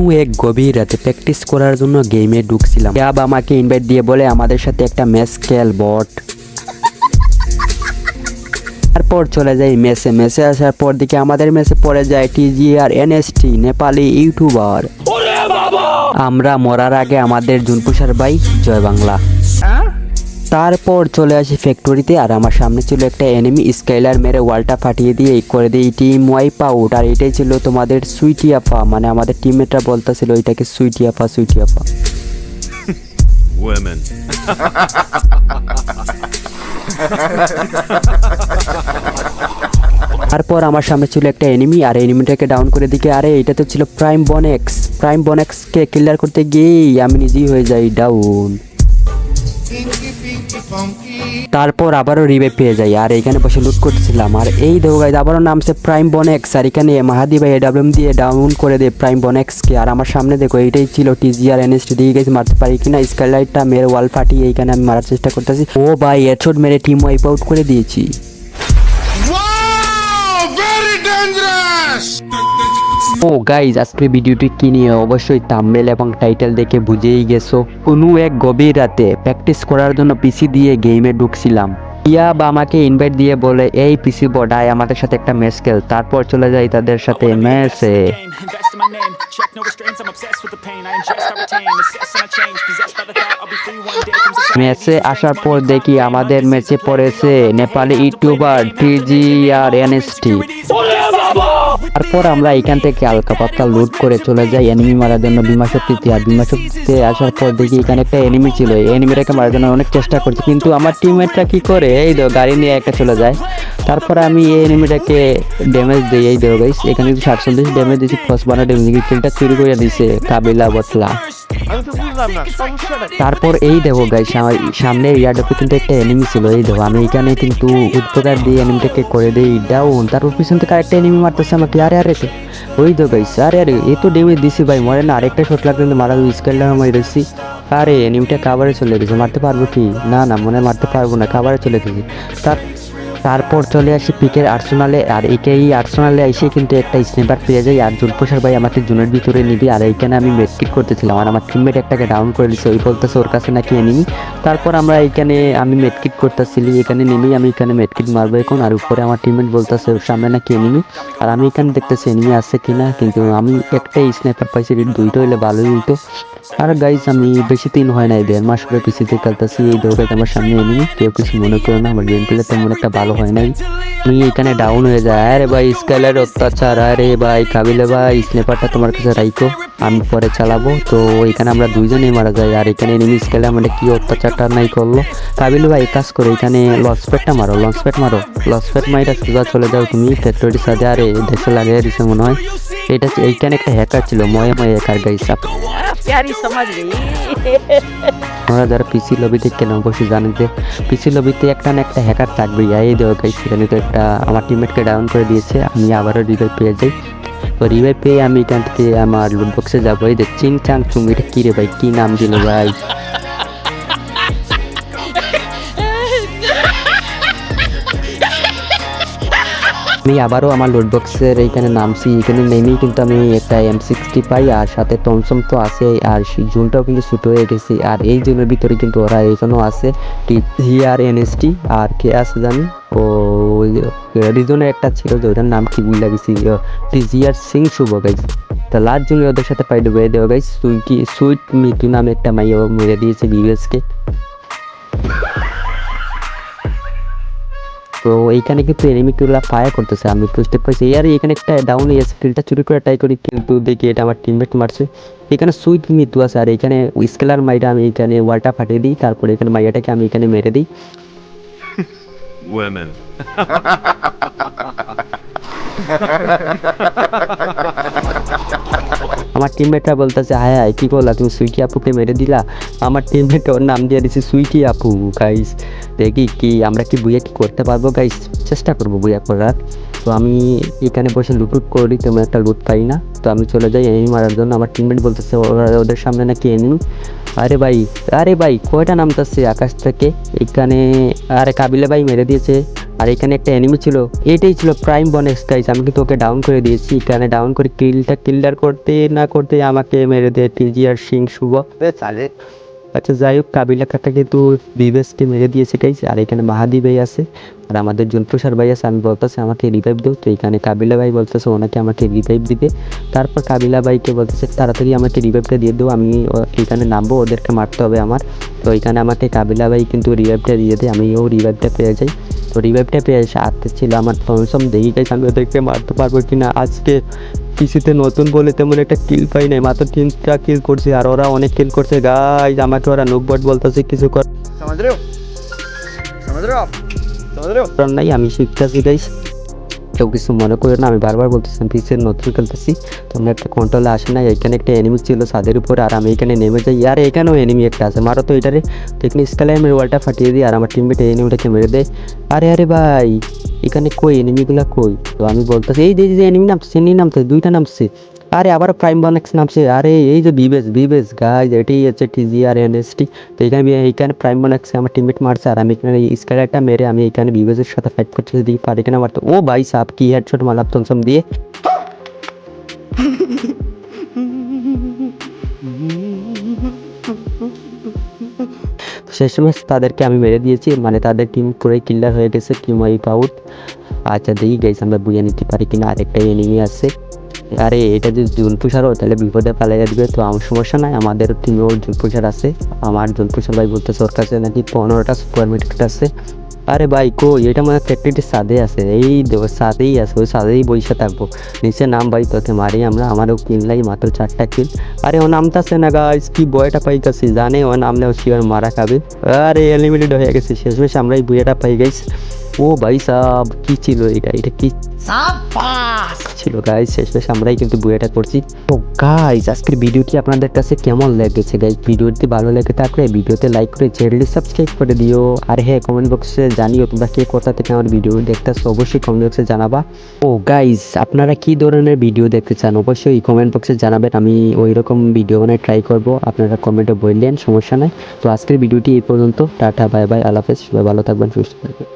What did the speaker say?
কোনো এক গভীর রাতে প্র্যাকটিস করার জন্য গেমে ঢুকছিলাম। ক্যাব আমাকে ইনভাইট দিয়ে বলে আমাদের সাথে একটা ম্যাচ খেল বট। তারপর চলে যাই মেসে মেসে আসার পর দিকে আমাদের মেসে পড়ে যায় টিজি আর এনএসটি নেপালি ইউটিউবার আমরা মরার আগে আমাদের জুনপুষার ভাই জয় বাংলা। তারপর চলে আসি ফ্যাক্টরিতে আর আমার সামনে ছিল একটা এনিমি স্কাইলার মেরে ওয়ালটা ফাটিয়ে দিয়ে এই করে দিই টিম ওয়াইপ আউট আর এটাই ছিল তোমাদের সুইটিয়াফা মানে আমাদের টিমমেটরা বলতেছিল এটাকে সুইটিয়াফা সুইটিয়াফা Women. তারপর আমার সামনে ছিল একটা এনিমি আর এনিমিটাকে ডাউন করে দিকে আরে এটা তো ছিল প্রাইম বনেক্স প্রাইম বনেক্সকে ক্লিয়ার করতে গিয়েই আমি নিজেই হয়ে যাই ডাউন তারপর আবারও রিভাইভ পেয়ে যাই আর এখানে বসে লুট করতেছিলাম। আর এই দেখো গাইজ আবারও নামছে প্রাইম বনেক্স আর এখানে মাহাদি ভাই এডাব্লিউএম দিয়ে ডাউন করে দেয় প্রাইম বনেক্সকে আর আমার সামনে দেখো, এইটাই ছিল টিজিআর এনএসটি দিয়ে গেছে মারতে পারি কিনা। স্কাইলাইটটা মেরে ওয়াল ফাটিয়ে এইখানে আমি মারার চেষ্টা করতেছি। ও ভাই হেডশট মেরে টিম ওয়াইপ আউট করে দিয়েছি। ও গাইজ আজকের ভিডিওটি কি নিয়ে? অবশ্যই থাম্বনেল এবং টাইটেল দেখে বুঝেই গেছো। কোনো এক গভীর রাতে প্র্যাকটিস করার জন্য পিসি দিয়ে গেমে ঢুকছিলাম। ইয়া বা আমাকে ইনভাইট দিয়ে বলে এই পিসি বডায় আমাদের সাথে একটা ম্যাচ খেল। তারপর চলে যাই তাদের সাথে ম্যাচে ম্যাচে আসার পর দেখি আমাদের ম্যাচে পড়েছে নেপালি ইউটিউবার টিজি আর এনএসটি তারপর আমরা এখান থেকে আলকা পাতলা লুট করে চলে যাই এনিমি মারার জন্য বিমা শক্তিতে আর বিমা শক্তিতে আসার পর দেখি এখানে একটা এনিমি ছিল। এই এনিমিটাকে মারার জন্য অনেক চেষ্টা করছি। কিন্তু আমার টিমমেটরা কি করে? এই দো গাড়ি নিয়ে একটা চলে যায়। তারপর আমি এই এনিমিটাকে ড্যামেজ দিই। এই দেবো গাইস এখানে কিন্তু সাতচল্লিশ ড্যামেজ দিয়েছি ফসবানা ড্যামেজ কিলটা চুরি করে দিছে কাবিলা বতলা আমি তো বুঝলাম না সমস্যাটা তারপর এই দেখো গাইস আমার সামনে ইয়ারডপে কিন্তু একটা এনিমি ছিল এই দেখো আমি এখানে কিন্তু উৎপকার দিয়ে এনিমিটাকে করে দিই ডাউন তারপর পিছন থেকে আরেকটা এনিমি মারতেছে আমাকে আরে আরে? ওই দেখো গাইস আরে আরে এ তো ডেমে দিছি ভাই মরে না। আরেকটা শট লাগলে কিন্তু মারা স্কেলটা আমি দিছি। আরে এনিমিটা কাভারে চলে গেছে মারতে পারব কি? না না মনে মারতে পারব না কাভারে চলে গেছে। তার তারপর চলে আসি পিকের আর্সেনালে, আর একেই আর্সেনালে এসে কিন্তু একটা স্নেপার পেয়ে যাই আর জুলপ্রসার ভাই আমাকে জুনের ভিতরে নিবি, আর এইখানে আমি মেডকিট করতেছিলাম, আর আমার টিমমেট একটাকে ডাউন করে দিচ্ছে ওই বলতেছে, ওর কাছে নাকি এনিমি তারপর আমরা এইখানে আমি মেডকিট করতেছিলি, এখানে নেমেই আমি এখানে মেডকিট মারবো এখন। আর উপরে আমার টিমমেট বলতেছে, ওর সামনে নাকি এনিমি আর আমি এখানে দেখতেছি এনিমি আছে কিনা? কিন্তু আমি একটাই স্নেপার পাইছি দুইটা হইলে ভালোই হইতো। আর গাইজ আমি বেশি দিন হয় নাই, দেড় মাস করে পিসিতে খেলতেছি, এই দৌড়াতে আমার সামনে এনিমি কেউ কিছু মনে করো না, আমার গেম প্লে তেমন একটা ভালো হয় নাই। আমি এখানে ডাউন হয়ে যায়। আরে ভাই স্কাইলার অত্যাচার। আরে ভাই, কাবিলে ভাই স্নেপারটা তোমার কাছে রাইকো আমি পরে চালাবো। তো এখানে আমরা দুইজনেই মারা যাই। আর এখানে এনিমি স্কাইলার মানে কি অত্যাচারটা নাই করল? কাবিল ভাই কাজ করে, এখানে লঞ্চ প্যাডটা মারো লঞ্চ প্যাড মারো। লঞ্চ প্যাড মাইটা সোজা চলে যাও তুমি ফ্যাক্টরির সাথে। আরে দেশে লাগিয়ে দিছে মনে হয়। এটা এইখানে একটা হ্যাকার ছিল, ময়ে ময়ে হ্যাকার গাইস प्यारी समझ गई আমরা যারা পিসি লবিতে কেন অবশ্যই জানেন যে পিসি লবিতে একটা না একটা হ্যাকার থাকবেই এই দেওয়া গাই সেখানে তো একটা আমার টিমমেটকে ডাউন করে দিয়েছে আমি আবারও রিভাইভ পেয়ে যাই তো রিভাইভ পেয়ে আমি এখান থেকে আমার লুট বক্সে যাবো এই যে চিং চাং চুং এটা কী রে ভাই কী নাম দিল ভাই আমি আবারও আমার লোড বক্সের এইখানে নামছি। এখানে নেমেই কিন্তু আমি একটা এম সিক্সটি পাই আর সাথে টমসম তো আছে আর সেই জুনটাও কিন্তু ছোটো হয়ে গেছে। আর এই জুনের ভিতরে কিন্তু ওরা এখানেও আছে। আর এনএসটি আর কে আছে জানি? ও, রিজনের একটা ছিল যে ওটার নাম কি ভুলে গেছি। টিজিআর সিং শুভ গাইজ তা লাস্ট জুনে ওদের সাথে পাই দেবো দেওয়া গাইজ সুইকি সুইট মিটু নামে একটা মাইয়া মেরে দিয়েছে বিবিএসকে তো এইখানে কিন্তু এনিমিগুলো ফায়ার করতেছে আমি স্টেপ পাইছি আর এখানে একটা ডাউন এসে কিলটা চুরি করে ট্রাই করি কিন্তু দেখি এটা আমার টিমমেট মারছে। এখানে সুইট মৃত্যু আছে আর এখানে স্কেলার মাইটা আমি এখানে ওয়ালটা ফাটিয়ে দিই তারপরে এখানে মাইয়াটাকে আমি এখানে মেরে দিই। Women. আমার টিমমেটরা বলতেছে হায় হায় কী করলা? তুমি সুইটি আপুকে মেরে দিলা? আমার টিমমেট ওর নাম দিয়ে দিছে সুইটি আপু গাইস দেখি কি আমরা কি বুয়া কি করতে পারব? গাইস চেষ্টা করব বুয়া করার। তো আমি এখানে বসে লুটুট করি, তেমন একটা লুট পাই না। তো আমি চলে যাই এনিমি মারার জন্য। আমার টিমমেট বলতেছে, ওরা ওদের সামনে নাকি এনিমি আরে ভাই আরে ভাই, কয়টা নামতেছে আকাশ থেকে? এখানে, আরে কাবিলে ভাই মেরে দিয়েছে। আর এখানে একটা এনিমি ছিল। এটাই ছিল প্রাইম বনেক্স গাইস আমি কিন্তু ওকে ডাউন করে দিয়েছি। এখানে ডাউন করে কিলটা কিল্ডার করতে না করতে আমাকে মেরে দেয় টিজি আর সিং, শুভ। চালে আচ্ছা যাই হোক কাবিলা কাকা কিন্তু বিবেসকে মেরে দিয়েছে গাইস আর এখানে মাহাদি ভাই আছে, আর আমাদের জনপ্রসার ভাই আছে, আমি বলতেছি, আমাকে রিভাইভ দেও। তো এখানে কাবিলা ভাই বলতেছে, ওনাকে আমাকে রিভাইভ দিবে। তারপর কাবিলা ভাইকে বলতেছে, তাড়াতাড়ি আমাকে রিভাইভটা দিয়ে দেবো আমি এখানে নামবো, ওদেরকে মারতে হবে আমার। তো এখানে আমাকে কাবিলা ভাই কিন্তু রিভাইভটা দিয়ে দেয়, আমিও রিভাইভটা পেয়ে যাই। তো রিভাইভটা পেয়ে এসে আত্মে ছিল আমার ফোনসম দেখি গাইস আমি ওদেরকে মারতে পারব কি না আজকে। কিছুতে নতুন বলে তেমন একটা কিল পাই নাই। মাত্র তিনটা কিল করছি আর ওরা অনেক কিল করছে। গাইজ আমাকে ওরা নোকবট বলতেছে কিছু কর নাই আমি শিখতেছি গাইজ কেউ কিছু মনে করে না, আমি বারবার বলতেছিলাম পিসের নতুন খেলতেছি, তোমরা একটা কন্ট্রোলে আসে না, এখানে একটা এনিমি ছিল ছাদের উপরে, আর আমি এখানে নেমে যাই, আর এখানেও এনিমি একটা আছে, মারো তো এটারে। টেকনিক স্কালে আমি ওয়ালটা ফাটিয়ে দিই, আর আমার টিমমেট এনিমিটাকে মেরে দেয়। আরে আরে ভাই, এখানে কই এনিমিগুলা কই? তো আমি বলতেছি, এই যে এনিমি নামছে এনিমি নামছে, দুইটা নামছে। আরে আবার প্রাইম বনেক্স নামছে। আরে এই যে বিবেস বিবেস গাইজ এটি হচ্ছে টিজি আর এনএসটি তো এখানে এইখানে প্রাইম বনেক্সে আমার টিমমেট মারছে, আর আমি এখানে স্কাইলারটা মেরে আমি এখানে বিবেসের সাথে ফাইট করতে দিই পারি কিনা মারতে ও ভাই সাপ, কি হেডশট মালাপ তনসম দিয়ে। শেষ ম্যাচ তাদেরকে আমি মেরে দিয়েছি মানে তাদের টিম পুরোই কিল্লার হয়ে গেছে টিম ওয়াইপ আউট আচ্ছা দেখি গাইস আমরা বুঝে নিতে পারি কিনা, আরেকটা এনিমি আছে। আরে, এটা যদি জুন পুষারও তাহলে বিপদে পালিয়ে দিবে তো, আমার সমস্যা নাই। আমাদের টিমেও জুন পুষার আছে। আমার জুন পুষার ভাই বলতেছে, ওর কাছে নাকি পনেরোটা স্কোয়ার মিটকেট আছে। আরে ভাই কো এটা মানে ফ্যাক্টরিটির সাদে আছে। এই সাদেই আছে, ওই সাদেই বইসা থাকব। নিচে নাম ভাই তোকে মারি আমরা, আমারও কিনলাই মাত্র চারটা কিল। আরে, ও নামতাছে না গাইস কি বয়টা পাইতাছি, জানে, ও নামলে ও শিওর মারা খাবে। আরে এলিমিনেট হয়ে গেছে, শেষমেশ আমরা এই বইয়াটা পাই গাইস ও ভাই সাব কি ছিল এটা? এটা কি ছিল? গাইজ শেষমেশ আমরাই কিন্তু বুয়েটা করছি। তো গাইজ আজকের ভিডিওটি আপনাদের কাছে কেমন লেগেছে? গাইজ ভিডিওটি ভালো লেগে থাকলে ভিডিওতে লাইক করে চ্যানেলটি সাবস্ক্রাইব করে দিও। আর হ্যাঁ কমেন্ট বক্সে জানিও তোমরা কে কোথা থেকে আমার ভিডিও দেখতেছো। অবশ্যই কমেন্ট বক্সে জানাবা। ও গাইজ আপনারা কি ধরনের ভিডিও দেখতে চান? অবশ্যই কমেন্ট বক্সে জানাবেন। আমি ওই রকম ভিডিও বানায় ট্রাই করব। আপনারা কমেন্টে বললেন সমস্যা নাই। তো আজকের ভিডিওটি এই পর্যন্ত। টাটা বাই বাই আল্লাহ হাফেজ। সবাই ভালো থাকবেন সুস্থ থাকবেন।